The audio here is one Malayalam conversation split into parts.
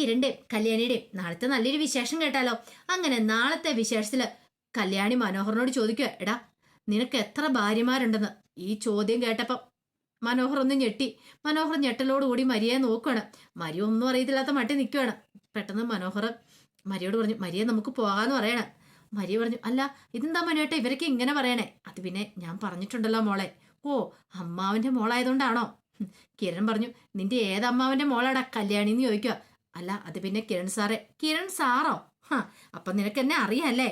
കിരണിന്റെയും കല്യാണിയുടെയും. നാളത്തെ നല്ലൊരു വിശേഷം കേട്ടാലോ? അങ്ങനെ നാളത്തെ വിശേഷത്തിൽ കല്യാണി മനോഹറിനോട് ചോദിക്കുക എടാ നിനക്ക് എത്ര ഭാര്യമാരുണ്ടെന്ന്? ഈ ചോദ്യം കേട്ടപ്പം മനോഹർ ഒന്ന് ഞെട്ടി. മനോഹർ ഞെട്ടലോടുകൂടി മരിയെ നോക്കുകയാണ് മരിയ ഒന്നും അറിയത്തില്ലാത്ത മട്ടി നിൽക്കുകയാണ് പെട്ടെന്ന് മനോഹർ മരിയോട് പറഞ്ഞു മരിയെ നമുക്ക് പോകാന്ന് പറയണേ. മരിയ പറഞ്ഞു അല്ല ഇതെന്താ മനുവേട്ട ഇവരൊക്കെ ഇങ്ങനെ പറയണേ? അത് പിന്നെ ഞാൻ പറഞ്ഞിട്ടുണ്ടല്ലോ മോളെ. ഓ അമ്മാവന്റെ മോളായതുകൊണ്ടാണോ? കിരൺ പറഞ്ഞു നിന്റെ ഏത് അമ്മാവന്റെ മോളാടാ കല്യാണി എന്ന് ചോദിക്കുക അല്ല അത് പിന്നെ കിരൺ സാറെ. കിരൺ സാറോ? ഹാ അപ്പം നിനക്ക് എന്നെ അറിയാല്ലേ?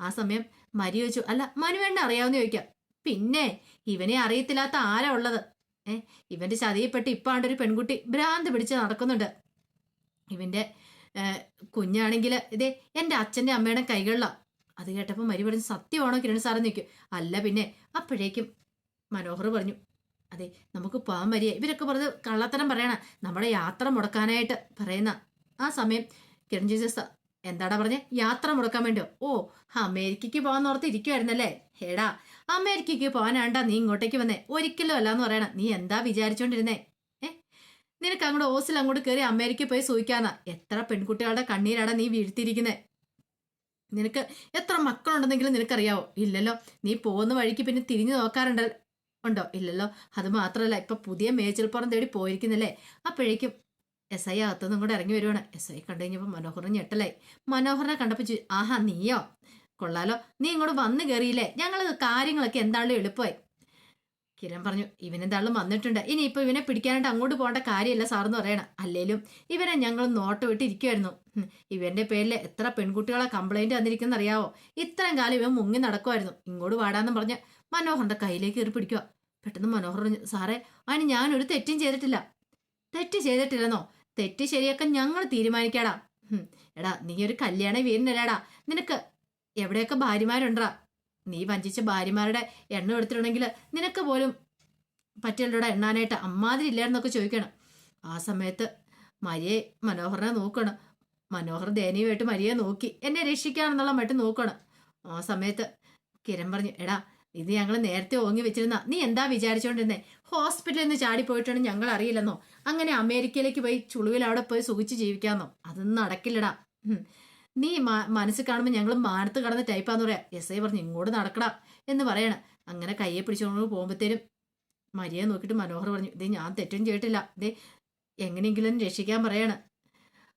ആ സമയം മരി ചോദിച്ചു അല്ല മനുവേണ്ണ അറിയാവുന്ന ചോദിക്കാം. പിന്നെ ഇവനെ അറിയത്തില്ലാത്ത ആരാ ഉള്ളത്? ഏ ഇവന്റെ ചതിയിൽപ്പെട്ട് ഇപ്പാണ്ടൊരു പെൺകുട്ടി ഭ്രാന്ത് പിടിച്ച് നടക്കുന്നുണ്ട്. ഇവന്റെ കുഞ്ഞാണെങ്കിൽ ഇതേ എന്റെ അച്ഛന്റെ അമ്മയുടെ കൈകളിലാണ് അത് കേട്ടപ്പോൾ മരി പറഞ്ഞു സത്യമാണോ? കിരൺ സാറെന്ന് നിൽക്കും അല്ല പിന്നെ. അപ്പോഴേക്കും മനോഹർ പറഞ്ഞു അതെ നമുക്ക് പോകാൻ വരിക. ഇവരൊക്കെ പറഞ്ഞ് കള്ളത്തരം പറയണ. നമ്മുടെ യാത്ര മുടക്കാനായിട്ട് പറയുന്ന ആ സമയം കിരൺ എന്താടാ പറഞ്ഞേ? യാത്ര മുടക്കാൻ വേണ്ടിയോ? ഓ അമേരിക്കയ്ക്ക് പോകാൻ ഓർത്ത് ഇരിക്കുവായിരുന്നല്ലേ? ഹേടാ അമേരിക്കയ്ക്ക് പോകാനാണ്ടാ നീ ഇങ്ങോട്ടേക്ക് വന്നേ? ഒരിക്കലും അല്ലാന്ന് പറയണ. നീ എന്താ വിചാരിച്ചോണ്ടിരുന്നേ? നിനക്ക് അങ്ങോട്ട് ഓസിൽ അങ്ങോട്ട് കയറി അമേരിക്കയിൽ പോയി സൂഹിക്കാന്നാ എത്ര പെൺകുട്ടികളുടെ കണ്ണീരാടാ നീ വീഴ്ത്തിയിരിക്കുന്നേ? നിനക്ക് എത്ര മക്കളുണ്ടെന്നെങ്കിലും നിനക്കറിയാവോ? ഇല്ലല്ലോ നീ പോകുന്ന വഴിക്ക് പിന്നെ തിരിഞ്ഞു നോക്കാറുണ്ട് ഉണ്ടോ? ഇല്ലല്ലോ. അത് മാത്രമല്ല ഇപ്പൊ പുതിയ മേച്ചിൽപ്പുറം തേടി പോയിരിക്കുന്നല്ലേ. അപ്പോഴേക്കും എസ് ഐ അകത്തുനിന്നും കൂടെ ഇറങ്ങി വരുവാണ്. എസ് ഐ കണ്ടു കഴിഞ്ഞപ്പോൾ മനോഹറിന് ഞെട്ടലായി. മനോഹറിനെ കണ്ടപ്പോൾ ആഹാ നീയോ? കൊള്ളാലോ. നീ ഇങ്ങോട്ട് വന്നു കയറിയില്ലേ ഞങ്ങൾ കാര്യങ്ങളൊക്കെ എന്താണല്ലോ എളുപ്പമായി. കിരൺ പറഞ്ഞു ഇവനെന്താളും വന്നിട്ടുണ്ട്. ഇനി ഇപ്പൊ ഇവനെ പിടിക്കാനായിട്ട് അങ്ങോട്ട് പോകേണ്ട കാര്യമല്ല സാറെന്ന് പറയണം. അല്ലേലും ഇവനെ ഞങ്ങൾ നോട്ട് വിട്ടിരിക്കുമായിരുന്നു ഇവന്റെ പേരിൽ എത്ര പെൺകുട്ടികളെ കംപ്ലൈന്റ് വന്നിരിക്കുന്ന അറിയാവോ? ഇത്രയും കാലം ഇവൻ മുങ്ങി നടക്കുമായിരുന്നു ഇങ്ങോട്ട് വാടാന്ന് പറഞ്ഞ് മനോഹറിന്റെ കയ്യിലേക്ക് കയറി പിടിക്കുക പെട്ടെന്ന് മനോഹർ സാറേ അതിന് ഞാനൊരു തെറ്റും ചെയ്തിട്ടില്ല. തെറ്റ് ചെയ്തിട്ടില്ലെന്നോ? തെറ്റ് ശരിയൊക്കെ ഞങ്ങൾ തീരുമാനിക്കാടാ. എടാ നീ ഒരു കല്യാണ വീരനല്ലേടാ. നിനക്ക് എവിടെയൊക്കെ ഭാര്യമാരുണ്ടാ നീ വഞ്ചിച്ച ഭാര്യമാരുടെ എണ്ണം എടുത്തിട്ടുണ്ടെങ്കിൽ നിനക്ക് പോലും പറ്റില്ലടാ എണ്ണാനായിട്ട്. അമ്മാതിരി ഇല്ലായിരുന്നൊക്കെ ചോദിക്കണം. ആ സമയത്ത് മരിയെ മനോഹറിനെ നോക്കണം. മനോഹർ ദയനീയമായിട്ട് മരിയെ നോക്കി. എന്നെ രക്ഷിക്കാണെന്നുള്ള മറ്റും നോക്കണം. ആ സമയത്ത് കിരൺ പറഞ്ഞു എടാ ഇത് ഞങ്ങൾ നേരത്തെ ഓങ്ങി വെച്ചിരുന്ന നീ എന്താ വിചാരിച്ചോണ്ടിരുന്നേ? ഹോസ്പിറ്റലിൽ നിന്ന് ചാടിപ്പോയിട്ടാണ് ഞങ്ങൾ അറിയില്ലെന്നോ അങ്ങനെ അമേരിക്കയിലേക്ക് പോയി ചുളുവിൽ അവിടെ പോയി സുഖിച്ച് ജീവിക്കാന്നോ? അതൊന്നും നടക്കില്ലടാ. നീ മനസ്സ് മനസ്സിൽ കാണുമ്പോൾ ഞങ്ങൾ മാനത്ത് കടന്ന ടൈപ്പാന്ന് പറയാ എസ് ഐ പറഞ്ഞു ഇങ്ങോട്ട് നടക്കടാ എന്ന് പറയണം. അങ്ങനെ കയ്യെ പിടിച്ചുകൊണ്ട് പോകുമ്പോഴത്തേനും മരിയെ നോക്കിയിട്ട് മനോഹർ പറഞ്ഞു ഇതേ ഞാൻ തെറ്റും ചെയ്തിട്ടില്ല. ഇതേ എങ്ങനെയെങ്കിലും രക്ഷിക്കാൻ പറയാണ്.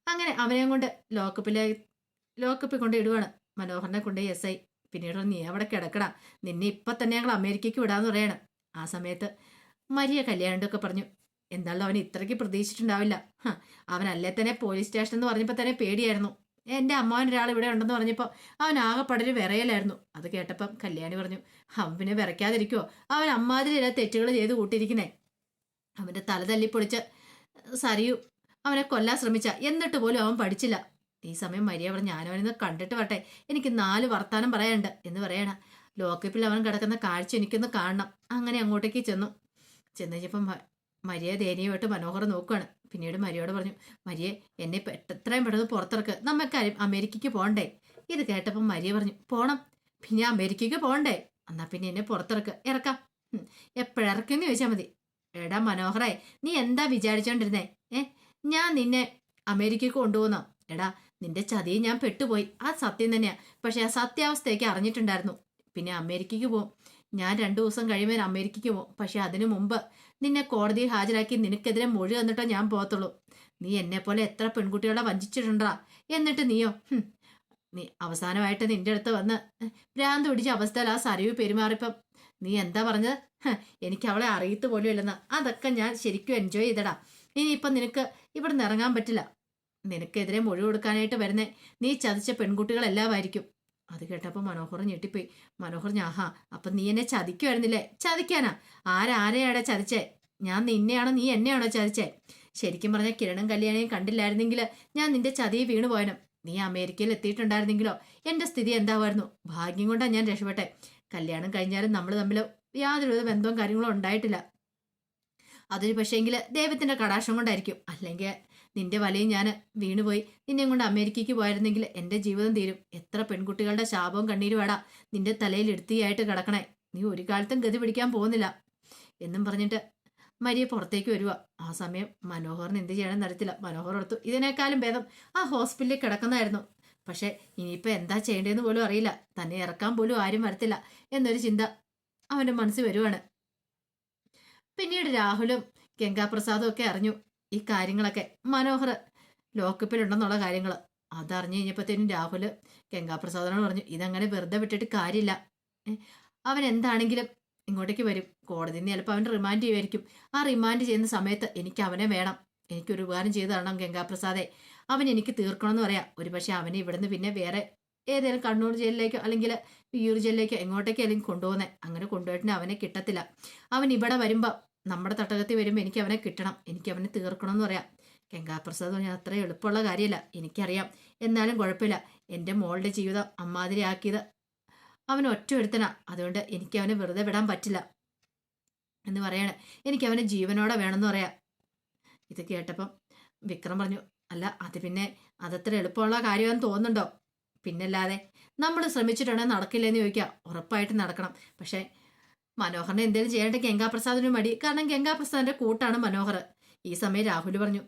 അങ്ങനെ അവനെയും കൊണ്ട് ലോക്കപ്പിലെ ലോക്കപ്പിൽ കൊണ്ട് ഇടുവാണ്. മനോഹറിനെ കൊണ്ട് എസ് ഐ പിന്നീട് നീ അവിടെ കിടക്കടാ. നിന്നെ ഇപ്പം തന്നെ ഞങ്ങൾ അമേരിക്കയ്ക്ക് വിടാന്ന് പറയാണ്. ആ സമയത്ത് മരിയ കല്യാണ്ടൊക്കെ പറഞ്ഞു. എന്തായാലും അവൻ ഇത്രയ്ക്ക് പ്രതീക്ഷിച്ചിട്ടുണ്ടാവില്ല. അവനല്ലേ തന്നെ പോലീസ് സ്റ്റേഷൻ എന്ന് പറഞ്ഞപ്പോൾ തന്നെ പേടിയായിരുന്നു. എന്റെ അമ്മാവൻ ഒരാൾ ഇവിടെ ഉണ്ടെന്ന് പറഞ്ഞപ്പോൾ അവൻ ആകെപ്പാടൊരു വിറയലായിരുന്നു. അത് കേട്ടപ്പം കല്യാണി പറഞ്ഞു അവൻ പിന്നെ വിറയ്ക്കാതിരിക്കുമോ അവൻ അമ്മാതിരി തെറ്റുകൾ ചെയ്ത് കൂട്ടിയിരിക്കുന്നേ. അവന്റെ തല തല്ലിപ്പൊളിച്ച് സരിയു അവനെ കൊല്ലാൻ ശ്രമിച്ച. എന്നിട്ട് പോലും അവൻ പഠിച്ചില്ല. ഈ സമയം മരിയ പറഞ്ഞു ഞാനവനെന്ന് കണ്ടിട്ട് വട്ടെ എനിക്ക് നാല് വർത്താനം പറയാനുണ്ട് എന്ന് പറയണ. ലോക്കപ്പിൽ അവൻ കിടക്കുന്ന കാഴ്ച എനിക്കൊന്ന് കാണണം. അങ്ങനെ അങ്ങോട്ടേക്ക് ചെന്നു. ചെന്ന് കഴിഞ്ഞപ്പം മരിയ ദയനീയമായിട്ട് മനോഹർ നോക്കുകയാണ് പിന്നീട് മരിയോട് പറഞ്ഞു മരിയെ എന്നെ എത്രയും പെട്ടെന്ന് പുറത്തിറക്ക്. നമുക്ക് അമേരിക്കയ്ക്ക് പോകണ്ടേ? ഇത് കേട്ടപ്പം മരിയ പറഞ്ഞു പോണം. പിന്നെ അമേരിക്കയ്ക്ക് പോകണ്ടേ? എന്നാ പിന്നെ എന്നെ പുറത്തിറക്ക്. ഇറക്കാം. എപ്പോഴിറക്കുമെന്ന് ചോദിച്ചാൽ മതി. എടാ മനോഹറായി നീ എന്താ വിചാരിച്ചോണ്ടിരുന്നേ? ഏ? ഞാൻ നിന്നെ അമേരിക്കയ്ക്ക് കൊണ്ടുപോകുന്നോ എടാ നിന്റെ ചതിയിൽ ഞാൻ പെട്ടുപോയി. ആ സത്യം തന്നെയാ. പക്ഷെ ആ സത്യാവസ്ഥയൊക്കെ അറിഞ്ഞിട്ടുണ്ടായിരുന്നു. പിന്നെ അമേരിക്കയ്ക്ക് പോകും ഞാൻ രണ്ടു ദിവസം കഴിയുമ്പോൾ അമേരിക്കയ്ക്ക് പോകും പക്ഷെ അതിനു മുമ്പ് നിന്നെ കോടതിയിൽ ഹാജരാക്കി നിനക്കെതിരെ മൊഴി തന്നിട്ടോ ഞാൻ പോകത്തുള്ളൂ. നീ എന്നെ പോലെ എത്ര പെൺകുട്ടികളെ വഞ്ചിച്ചിട്ടുണ്ടാ എന്നിട്ട് നീയോ? നീ അവസാനമായിട്ട് നിന്റെ അടുത്ത് വന്ന് ഭ്രാന്ത് പിടിച്ച അവസ്ഥയിൽ ആ സരയു പെരുമാറിപ്പം നീ എന്താ പറഞ്ഞത്? എനിക്ക് അവളെ അറിയത്ത് പോലും ഇല്ലെന്ന്. അതൊക്കെ ഞാൻ ശരിക്കും എൻജോയ് ചെയ്തടാ. ഇനിയിപ്പം നിനക്ക് ഇവിടെ നിന്ന് ഇറങ്ങാൻ പറ്റില്ല. നിനക്കെതിരെ മൊഴി കൊടുക്കാനായിട്ട് വരുന്നേ. നീ ചതിച്ച പെൺകുട്ടികളെല്ലാമായിരിക്കും. അത് കേട്ടപ്പോൾ മനോഹർ ഞെട്ടിപ്പോയി. മനോഹർ ഞാഹാ അപ്പം നീ എന്നെ ചതിക്കുമായിരുന്നില്ലേ? ചതിക്കാനാ? ആരാരെയാടെ ചതിച്ചേ? ഞാൻ നിന്നെയാണോ നീ എന്നെയാണോ ചതിച്ചേ? ശരിക്കും പറഞ്ഞ കിരണും കല്യാണിയും കണ്ടില്ലായിരുന്നെങ്കിൽ ഞാൻ നിന്റെ ചതി വീണു പോയനും. നീ അമേരിക്കയിൽ എത്തിയിട്ടുണ്ടായിരുന്നെങ്കിലോ? എന്റെ സ്ഥിതി എന്താവായിരുന്നു? ഭാഗ്യം കൊണ്ടാണ് ഞാൻ രക്ഷപ്പെട്ടെ. കല്യാണം കഴിഞ്ഞാലും നമ്മൾ തമ്മിൽ യാതൊരുവിധ ബന്ധവും കാര്യങ്ങളും ഉണ്ടായിട്ടില്ല. അതൊരു പക്ഷേങ്കിൽ ദൈവത്തിന്റെ കടാക്ഷം കൊണ്ടായിരിക്കും. അല്ലെങ്കിൽ നിന്റെ വലയും ഞാൻ വീണുപോയി. നിന്നെ കൊണ്ട് അമേരിക്കയ്ക്ക് പോയിരുന്നെങ്കിൽ എന്റെ ജീവിതം തീരും. എത്ര പെൺകുട്ടികളുടെ ശാപവും കണ്ണീരും വേടാ നിന്റെ തലയിൽ എടുത്തിയായിട്ട് കിടക്കണേ. നീ ഒരു കാലത്തും ഗതി പിടിക്കാൻ പോകുന്നില്ല. എന്നും പറഞ്ഞിട്ട് മരിയ പുറത്തേക്ക് വരുക ആ സമയം മനോഹറിന് എന്ത് ചെയ്യണമെന്ന് അറിയത്തില്ല. മനോഹർ ഓർത്തു ഇതിനേക്കാളും ഭേദം ആ ഹോസ്പിറ്റലിൽ കിടക്കുന്നതായിരുന്നു. പക്ഷെ ഇനിയിപ്പോൾ എന്താ ചെയ്യേണ്ടതെന്ന് പോലും അറിയില്ല. തന്നെ ഇറക്കാൻ പോലും ആരും വരത്തില്ല എന്നൊരു ചിന്ത അവന്റെ മനസ്സിൽ വരുവാണ്. പിന്നീട് രാഹുലും ഗംഗാപ്രസാദും ഒക്കെ അറിഞ്ഞു. ഈ കാര്യങ്ങളൊക്കെ. മനോഹർ ലോക്കപ്പിലുണ്ടെന്നുള്ള കാര്യങ്ങൾ അതറിഞ്ഞു കഴിഞ്ഞപ്പോഴത്തേനും രാഹുൽ ഗംഗാപ്രസാദനോട് പറഞ്ഞു ഇതങ്ങനെ വെറുതെ വിട്ടിട്ട് കാര്യമില്ല. അവൻ എന്താണെങ്കിലും ഇങ്ങോട്ടേക്ക് വരും. കോടതിയിൽ നിന്ന് ചിലപ്പോൾ അവൻ റിമാൻഡ് ചെയ്യുമായിരിക്കും. ആ റിമാൻഡ് ചെയ്യുന്ന സമയത്ത് എനിക്ക് അവനെ വേണം. എനിക്കൊരു ഉപകാരം ചെയ്തു തരണം ഗംഗാപ്രസാദെ. അവൻ എനിക്ക് തീർക്കണമെന്ന് പറയാം. ഒരുപക്ഷെ അവനെ ഇവിടുന്ന് പിന്നെ വേറെ ഏതെങ്കിലും കണ്ണൂർ ജയിലിലേക്കോ അല്ലെങ്കിൽ വിയൂർ ജയിലിലേക്കോ എങ്ങോട്ടേക്കോ അല്ലെങ്കിൽ കൊണ്ടുപോകുന്നത് അങ്ങനെ കൊണ്ടുപോയിട്ടുണ്ടെങ്കിൽ അവനെ കിട്ടത്തില്ല. അവൻ ഇവിടെ വരുമ്പോൾ നമ്മുടെ തട്ടകത്തിൽ വരുമ്പോൾ എനിക്ക് അവനെ കിട്ടണം എനിക്ക് അവനെ തീർക്കണം എന്ന് പറയാം. ഗംഗാപ്രസാദ് പറഞ്ഞാൽ അത്ര എളുപ്പമുള്ള കാര്യമല്ല എനിക്കറിയാം. എന്നാലും കുഴപ്പമില്ല. എന്റെ മോളുടെ ജീവിതം അമ്മാതിരി ആക്കിയത് അവൻ ഒറ്റ ഒരുത്തനാ. അതുകൊണ്ട് എനിക്ക് അവനെ വെറുതെ വിടാൻ പറ്റില്ല എന്ന് പറയാണ്. എനിക്ക് അവനെ ജീവനോടെ വേണമെന്ന് പറയാം. ഇത് കേട്ടപ്പം വിക്രം പറഞ്ഞു അല്ല അത് പിന്നെ അതത്ര എളുപ്പമുള്ള കാര്യമാണെന്ന് തോന്നുന്നുണ്ടോ? പിന്നല്ലാതെ നമ്മൾ ശ്രമിച്ചിട്ടുണ്ടെങ്കിൽ നടക്കില്ലെന്ന് ചോദിക്കുക ഉറപ്പായിട്ട് നടക്കണം. പക്ഷേ മനോഹറിനെ എന്തെങ്കിലും ചെയ്യേണ്ട ഗംഗാപ്രസാദിന് മടി. കാരണം ഗംഗാപ്രസാദിന്റെ കൂട്ടാണ് മനോഹർ. ഈ സമയം രാഹുൽ പറഞ്ഞു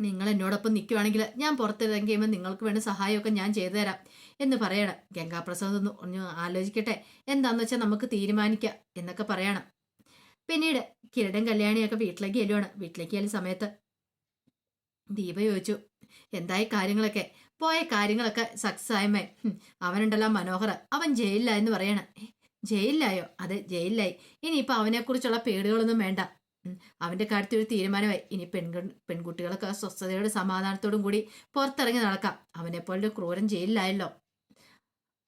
നിങ്ങൾ എന്നോടൊപ്പം നിൽക്കുവാണെങ്കിൽ ഞാൻ പുറത്തിറങ്ങിയുമ്പോൾ നിങ്ങൾക്ക് വേണ്ട സഹായമൊക്കെ ഞാൻ ചെയ്തു തരാം എന്ന് പറയണം. ഗംഗാപ്രസാദ് ഒന്ന് ഒന്ന് ആലോചിക്കട്ടെ എന്താന്ന് വെച്ചാൽ നമുക്ക് തീരുമാനിക്കാം എന്നൊക്കെ പറയണം. പിന്നീട് കിരടൻ കല്യാണിയൊക്കെ വീട്ടിലേക്ക് ചെല്ലുവാണ്. വീട്ടിലേക്ക് ചെല്ലുന്ന സമയത്ത് ദീപ ചോദിച്ചു എന്തായി കാര്യങ്ങളൊക്കെ? പോയ കാര്യങ്ങളൊക്കെ സക്സസ് ആയമേ അവനുണ്ടല്ലോ മനോഹർ. അവൻ ജയിലിലായെന്ന് പറയണം. "ഏ, ജയിലിലായോ? അതെ ജയിലിലായി. ഇനിയിപ്പോൾ അവനെക്കുറിച്ചുള്ള പേടികളൊന്നും വേണ്ട. അവന്റെ കാര്യത്തിൽ ഒരു തീരുമാനമായി. ഇനി പെൺകു പെൺകുട്ടികളൊക്കെ സ്വസ്ഥതയോടെ സമാധാനത്തോടും കൂടി പുറത്തിറങ്ങി നടക്കാം. അവനെപ്പോലൊരു ക്രൂരൻ ജയിലിലായല്ലോ.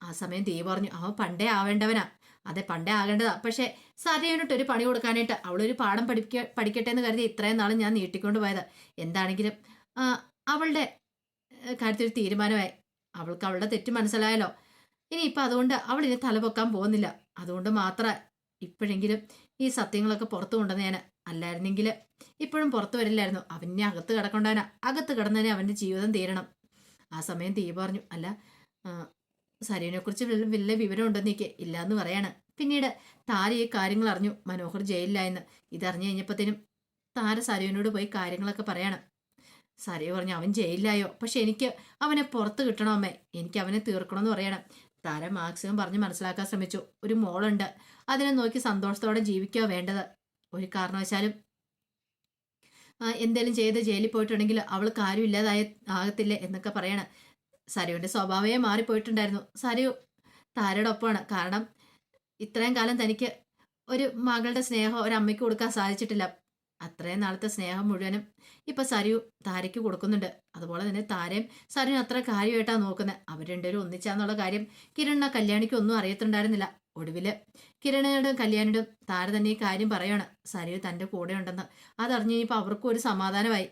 ആ സമയം ദീപ പറഞ്ഞു അവൻ പണ്ടേ ആവേണ്ടവനാ. അതെ പണ്ടേ ആകേണ്ടതാ. പക്ഷേ സരയനിട്ട് ഒരു പണി കൊടുക്കാനായിട്ട് അവളൊരു പാഠം പഠിക്ക പഠിക്കട്ടെ എന്ന് കരുതി ഇത്രയും നാളും ഞാൻ നീട്ടിക്കൊണ്ട് പോയത്. എന്താണെങ്കിലും അവളുടെ കാര്യത്തിൽ തീരുമാനമായി. അവൾക്ക് അവളുടെ തെറ്റ് മനസ്സിലായല്ലോ. ഇനി ഇപ്പം അതുകൊണ്ട് അവൾ ഇനി തലപൊക്കാൻ പോകുന്നില്ല. അതുകൊണ്ട് മാത്രം ഇപ്പോഴെങ്കിലും ഈ സത്യങ്ങളൊക്കെ പുറത്തു ഞാൻ അല്ലായിരുന്നെങ്കിൽ ഇപ്പോഴും പുറത്തു വരില്ലായിരുന്നു. അവനെ അകത്ത് കിടക്കൊണ്ടവനാ അകത്ത് കിടന്നതിനെ അവന്റെ ജീവിതം തീരണം. ആ സമയം തീ പറഞ്ഞു അല്ല സരീനെ കുറിച്ച് വലിയ വിവരം ഉണ്ടെന്ന് ഇല്ല എന്ന് പറയാണ്. പിന്നീട് താര ഈ കാര്യങ്ങൾ അറിഞ്ഞു. മനോഹർ ജയിലിലായെന്ന്. ഇതറിഞ്ഞു കഴിഞ്ഞപ്പോഴത്തേനും താര സരീനോട് പോയി കാര്യങ്ങളൊക്കെ പറയണം. സരയു പറഞ്ഞു അവൻ ജയിലിലായോ? പക്ഷെ എനിക്ക് അവനെ പുറത്ത് കിട്ടണമേ എനിക്ക് അവനെ തീർക്കണമെന്ന് പറയണം. താര മാക്സിമം പറഞ്ഞ് മനസ്സിലാക്കാൻ ശ്രമിച്ചു. ഒരു മോളുണ്ട്. അതിനെ നോക്കി സന്തോഷത്തോടെ ജീവിക്കുക വേണ്ടത്. ഒരു കാരണവശാലും എന്തേലും ചെയ്ത് ജയിലിൽ പോയിട്ടുണ്ടെങ്കിൽ അവൾ കാര്യമില്ലാതായ ആകത്തില്ല എന്നൊക്കെ പറയണ. സരുവിന്റെ സ്വഭാവമേ മാറിപ്പോയിട്ടുണ്ടായിരുന്നു. സരയു താരയുടെ ഒപ്പമാണ്. കാരണം ഇത്രയും കാലം തനിക്ക് ഒരു മകളുടെ സ്നേഹം ഒരു അമ്മയ്ക്ക് കൊടുക്കാൻ സാധിച്ചിട്ടില്ല. അത്രയും നാളത്തെ സ്നേഹം മുഴുവനും ഇപ്പൊ സരു താരയ്ക്ക് കൊടുക്കുന്നുണ്ട്. അതുപോലെ തന്നെ താരയും സരയും അത്ര കാര്യമായിട്ടാണ് നോക്കുന്നത് അവർ രണ്ടുപേരും ഒന്നിച്ചാന്നുള്ള കാര്യം കിരണിനെ കല്യാണിക്ക് ഒന്നും അറിയത്തുണ്ടായിരുന്നില്ല. ഒടുവിൽ കിരണിനോടും കല്യാണിയോടും താര തന്നെ ഈ കാര്യം പറയാണ്. സരു തന്റെ കൂടെ ഉണ്ടെന്ന്. അതറിഞ്ഞു കഴിഞ്ഞപ്പോൾ അവർക്കും ഒരു സമാധാനമായി.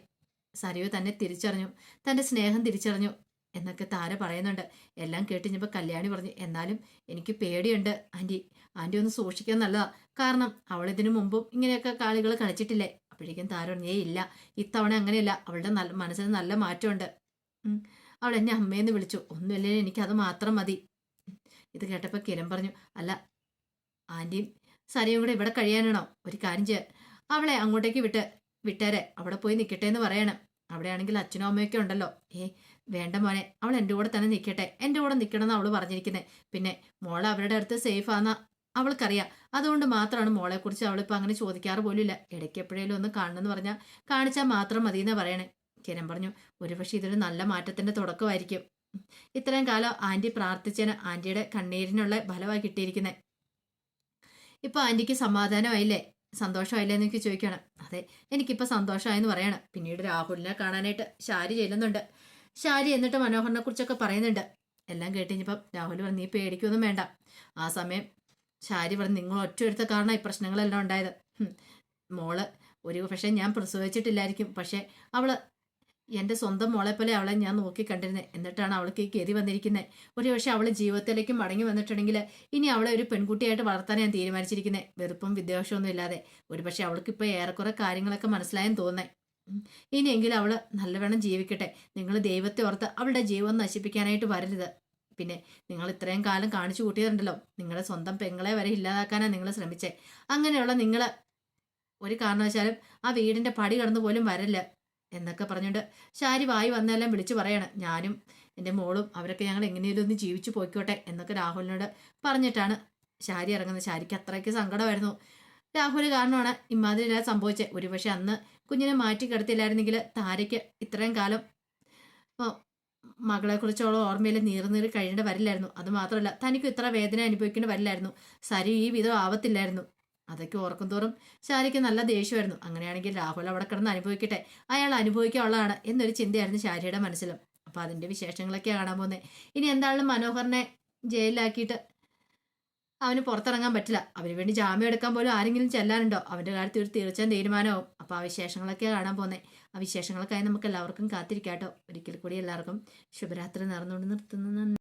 സരു തന്നെ തിരിച്ചറിഞ്ഞു. തന്റെ സ്നേഹം തിരിച്ചറിഞ്ഞു. എന്നൊക്കെ താര പറയുന്നുണ്ട്. എല്ലാം കേട്ടിഞ്ഞപ്പോൾ കല്യാണി പറഞ്ഞു എന്നാലും എനിക്ക് പേടിയുണ്ട് ആന്റി ആന്റി ഒന്ന് സൂക്ഷിക്കാൻ നല്ലതാ. കാരണം അവൾ ഇതിനു മുമ്പും ഇങ്ങനെയൊക്കെ കാളികൾ കളിച്ചിട്ടില്ലേ? അപ്പോഴേക്കും താര പറഞ്ഞു ഏ ഇല്ല. ഇത്തവണ അങ്ങനെയല്ല. അവളുടെ നല്ല മനസ്സിന് നല്ല മാറ്റമുണ്ട്. അവൾ എന്നെ അമ്മയെന്ന് വിളിച്ചു. ഒന്നുമില്ലേ? എനിക്കത് മാത്രം മതി. ഇത് കേട്ടപ്പോൾ കിരൺ പറഞ്ഞു അല്ല ആന്റിയും സരയും കൂടെ ഇവിടെ കഴിയാനാണോ? ഒരു കാര്യം ചെയ്യാൻ അവളെ അങ്ങോട്ടേക്ക് വിട്ട് വിട്ടേരെ. അവിടെ പോയി നിൽക്കട്ടെ എന്ന് പറയണം. അവിടെയാണെങ്കിൽ അച്ഛനും അമ്മയൊക്കെ ഉണ്ടല്ലോ. ഏ വേണ്ട മോനെ അവൾ എന്റെ കൂടെ തന്നെ നിൽക്കട്ടെ എന്റെ കൂടെ നിൽക്കണമെന്ന് അവൾ പറഞ്ഞിരിക്കുന്നത് പിന്നെ മോൾ അവരുടെ അടുത്ത് സേഫ് ആണെന്ന അവൾക്കറിയാം. അതുകൊണ്ട് മാത്രമാണ് മോളെക്കുറിച്ച് അവളിപ്പോൾ അങ്ങനെ ചോദിക്കാറ് പോലുമില്ല. ഇടയ്ക്ക് എപ്പോഴേലും ഒന്ന് കാണണമെന്ന് പറഞ്ഞാൽ കാണിച്ചാൽ മാത്രം മതി എന്ന് പറയണേ. കിരൺ പറഞ്ഞു ഒരുപക്ഷെ ഇതൊരു നല്ല മാറ്റത്തിന്റെ തുടക്കമായിരിക്കും. ഇത്രയും കാലം ആന്റി പ്രാർത്ഥിച്ചതിന് ആന്റിയുടെ കണ്ണീരിനുള്ള ഫലമായി കിട്ടിയിരിക്കുന്നത് ഇപ്പൊ ആന്റിക്ക് സമാധാനമായില്ലേ? സന്തോഷമായില്ലേ എന്ന് എനിക്ക് ചോദിക്കണം. അതെ എനിക്കിപ്പോൾ സന്തോഷമായെന്ന് പറയണം. പിന്നീട് രാഹുലിനെ കാണാനായിട്ട് ശാരി ചെല്ലുന്നുണ്ട്. ശാരി എന്നിട്ട് മനോഹറിനെ കുറിച്ചൊക്കെ പറയുന്നുണ്ട്. എല്ലാം കേട്ടുകഴിഞ്ഞപ്പം രാഹുൽ പറഞ്ഞു നീ പേടിക്കൊന്നും വേണ്ട. ആ സമയം ശാരി പറഞ്ഞു നിങ്ങൾ ഒറ്റ എടുത്ത കാരണം ഈ പ്രശ്നങ്ങളെല്ലാം ഉണ്ടായത്. മോൾ ഒരു പക്ഷേ ഞാൻ പ്രസവിച്ചിട്ടില്ലായിരിക്കും. പക്ഷേ അവൾ എന്റെ സ്വന്തം മോളെ പോലെ അവളെ ഞാൻ നോക്കി കണ്ടിരുന്നത് എന്നിട്ടാണ് അവൾക്ക് ഈ ഗതി വന്നിരിക്കുന്നത് ഒരു പക്ഷേ അവൾ ജീവിതത്തിലേക്ക് മടങ്ങി വന്നിട്ടുണ്ടെങ്കിൽ ഇനി അവളെ ഒരു പെൺകുട്ടിയായിട്ട് വളർത്താൻ ഞാൻ തീരുമാനിച്ചിരിക്കുന്നത് വെറുപ്പും വിദ്വേഷമൊന്നും ഇല്ലാതെ. ഒരു പക്ഷേ അവൾക്ക് ഇപ്പോൾ ഏറെക്കുറെ കാര്യങ്ങളൊക്കെ മനസ്സിലായെന്ന് തോന്നേ. ഇനിയെങ്കിലും അവൾ നല്ലവണ്ണം ജീവിക്കട്ടെ. നിങ്ങൾ ദൈവത്തെ ഓർത്ത് അവളുടെ ജീവൻ നശിപ്പിക്കാനായിട്ട് വരരുത്. പിന്നെ നിങ്ങൾ ഇത്രയും കാലം കാണിച്ചു കൂട്ടിയതുണ്ടല്ലോ. നിങ്ങളുടെ സ്വന്തം പെങ്ങളെ വരെ ഇല്ലാതാക്കാനാണ് നിങ്ങൾ ശ്രമിച്ചേ. അങ്ങനെയുള്ള നിങ്ങൾ ഒരു കാരണവശാലും ആ വീടിന്റെ പടി കടന്നു പോലും വരല്ല എന്നൊക്കെ പറഞ്ഞുകൊണ്ട് ശാരി വായി വന്നെല്ലാം വിളിച്ചു പറയണം. ഞാനും എന്റെ മോളും അവരൊക്കെ ഞങ്ങൾ എങ്ങനെയും ഒന്ന് ജീവിച്ചു പോയിക്കോട്ടെ എന്നൊക്കെ രാഹുലിനോട് പറഞ്ഞിട്ടാണ് ശാരി ഇറങ്ങുന്നത്. ശാരിക്ക് അത്രയ്ക്ക് സങ്കടമായിരുന്നു. രാഹുൽ കാരണമാണ് ഇമാതിരി എല്ലാം സംഭവിച്ചത് ഒരുപക്ഷെ അന്ന് കുഞ്ഞിനെ മാറ്റി കിടത്തില്ലായിരുന്നെങ്കിൽ താരയ്ക്ക് ഇത്രയും കാലം ഓ, മകളെക്കുറിച്ചുള്ള ഓർമ്മയിൽ നീറി നീറി കഴിയേണ്ട വരില്ലായിരുന്നു. അത് മാത്രമല്ല തനിക്കും ഇത്ര വേദന അനുഭവിക്കേണ്ടി വരില്ലായിരുന്നു. സരി ഈ വിധം ആവത്തില്ലായിരുന്നു. അതൊക്കെ ഓർക്കും തോറും ശാരിക്ക് നല്ല ദേഷ്യമായിരുന്നു. അങ്ങനെയാണെങ്കിൽ രാഹുൽ അവിടെ കിടന്ന് അനുഭവിക്കട്ടെ. അയാൾ അനുഭവിക്കാനുള്ളതാണ് എന്നൊരു ചിന്തയായിരുന്നു ശാരിയുടെ മനസ്സിലും. അപ്പോൾ അതിന്റെ വിശേഷങ്ങളൊക്കെ കാണാൻ പോകുന്നത് ഇനി എന്താണ് മനോഹറിനെ ജയിലിലാക്കിയിട്ട് അവന് പുറത്തിറങ്ങാൻ പറ്റില്ല. അവന് വേണ്ടി ജാമ്യം എടുക്കാൻ പോലും ആരെങ്കിലും ചെല്ലാനുണ്ടോ? അവന്റെ കാര്യത്തിൽ ഒരു തീർച്ചയായും തീരുമാനമാവും അപ്പൊ ആ വിശേഷങ്ങളൊക്കെ കാണാൻ പോകുന്നത് ആ വിശേഷങ്ങൾക്കായി നമുക്ക് എല്ലാവർക്കും കാത്തിരിക്കാട്ടോ. ഒരിക്കൽ കൂടി എല്ലാവർക്കും ശുഭരാത്രി നേർന്നുകൊണ്ട് നിർത്തുന്നു.